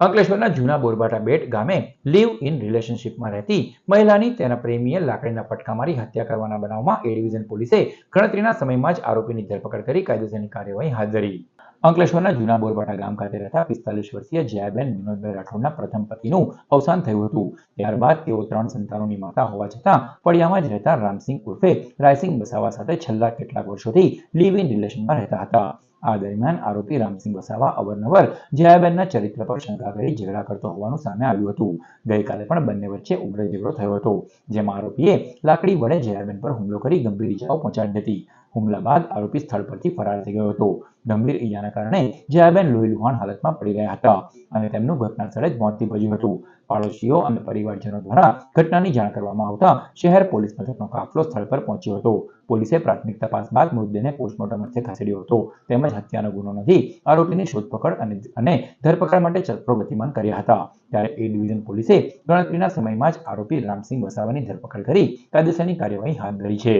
અંકલેશ્વરના જૂના બોરબાટા બેટ ગામે લીવ ઇન રિલેશનશીપમાં રહેતી મહિલાની તેના પ્રેમીએ લાકડીના પટકા મારી હત્યા કરવાના બનાવમાં એ ડિવિઝન પોલીસે ગણતરીના સમયમાં જ આરોપીની ધરપકડ કરી કાયદેસરની કાર્યવાહી હાથ ધરી. અંકલેશ્વરના જૂના બોરબાટા ગામ ખાતે રહેતા પિસ્તાલીસ વર્ષીય જયાબેન વિનોદભાઈ રાઠોડના પ્રથમ પતિનું અવસાન થયું હતું. ત્યારબાદ તેઓ ત્રણ સંતાનોની માતા હોવા છતાં પડિયામાં જ રહેતા રામસિંહ ઉર્ફે રાયસિંહ બસાવા સાથે છેલ્લા કેટલાક વર્ષોથી લીવ ઇન રિલેશનમાં રહેતા હતા. આ દરમિયાન આરોપી રામસિંહ વસાવા અવારનવાર જયાબેનના ચરિત્ર પર શંકા કરી ઝઘડા કરતો હોવાનું સામે આવ્યું હતું. ગઈકાલે પણ બંને વચ્ચે ઉગ્ર ઝઘડો થયો હતો, જેમાં આરોપીએ લાકડી વડે જયાબેન પર હુમલો કરી ગંભીર ઇજાઓ પહોંચાડી હતી. હુમલા બાદ આરોપી સ્થળ પરથી ફરાર થઈ ગયો હતો. ગંભીર ઈજાના કારણે જયાબેન લોહી લુહાણ હાલતમાં પડી રહ્યા હતા અને તેમનું ઘટના સ્થળે જ મોત નીપજ્યું હતું. પાડોશીઓ અને પરિવારજનો દ્વારા ઘટનાની જાણ કરવામાં આવતા શહેર પોલીસ મથકનો કાફલો સ્થળ પર પહોંચ્યો હતો. પોલીસે પ્રાથમિક તપાસ બાદ મૃતદેહને પોસ્ટમોર્ટમ અર્થે ખસેડ્યો હતો. તેમજ હત્યાનો ગુનો નથી આરોપીની શોધપકડ અને અને ધરપકડ માટે ચક્રો ગતિમાન કર્યા હતા. ત્યારે એ ડિવિઝન પોલીસે ગણતરીના સમયમાં જ આરોપી રામસિંહ વસાવાની ધરપકડ કરી કાયદેસરની કાર્યવાહી હાથ ધરી છે.